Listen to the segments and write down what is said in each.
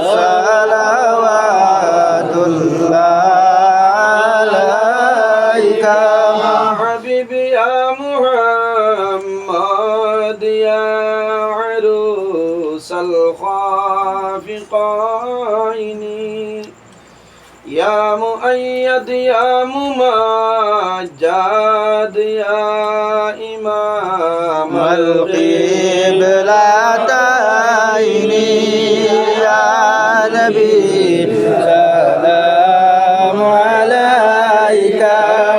صلوات الله عليك. يا حبيبي يا محمد يا عروس الخافقين. يا مؤيد يا ممجد يا إمام القبلتين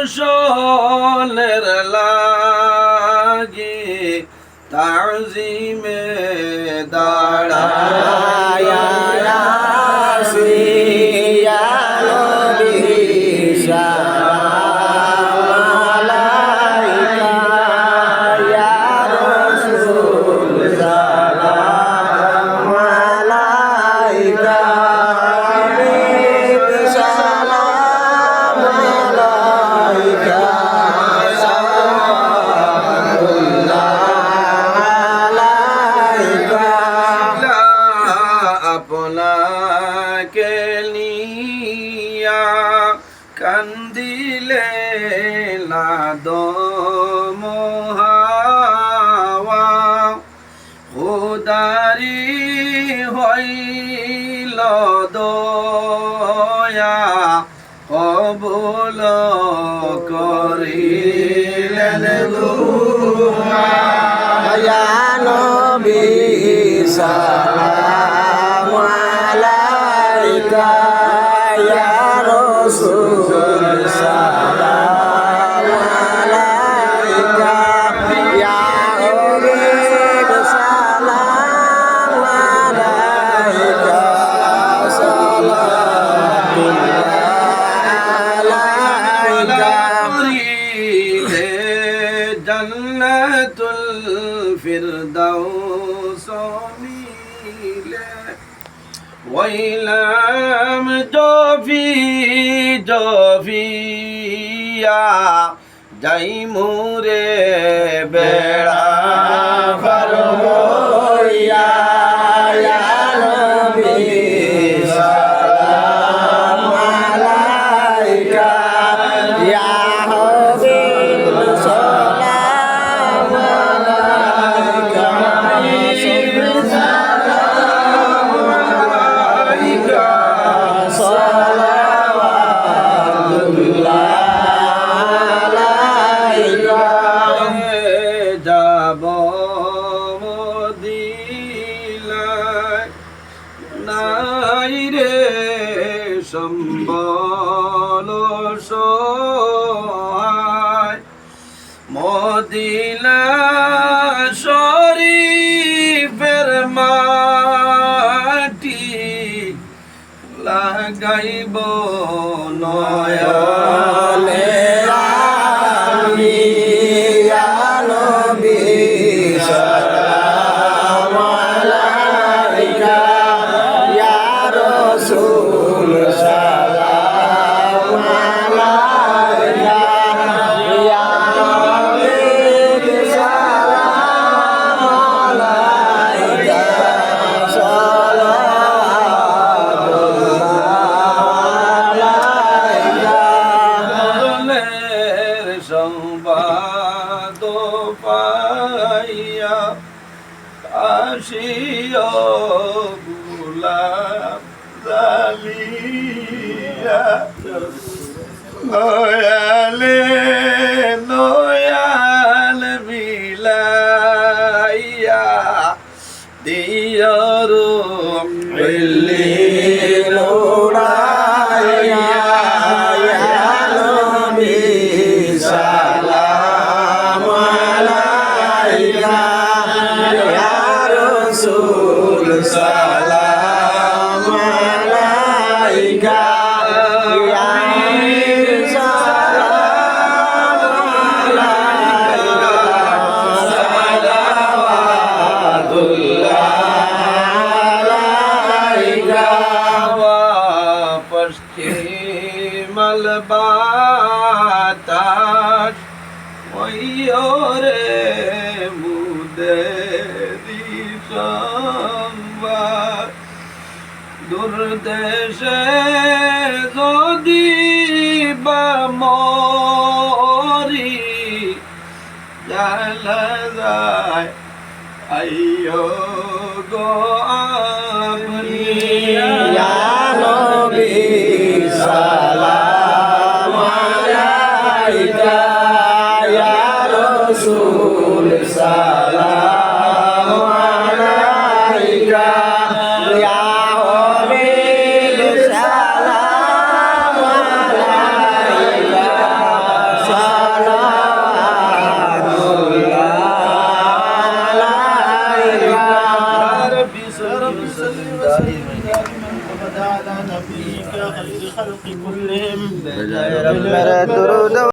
দর্শনের লাগি তাজিমে দাঁড়ায় আপনাকে হইলে লাদম হাওয়া। হইল দয়া কবুল করিলেন দয়া। নবী সালাম আলাইকা ইয়া রাসূল। ফিরদাউস মিলে ওইলাম জফি জফিয়া যাই মুরে বেড়া। সম্বল সহায়। মদিনা শরীফের মাটি লাগাইব নয়নে আসিও গুলাম জালিয়া নয়ালে নয়াল বিলাইয়া দিয়র লোড়াইয়া রসুল সালাম আলাইকা মলবাতা ওই ও মোর দেশে যদি বা মরি জালা যায় আইয় গো আ मेरे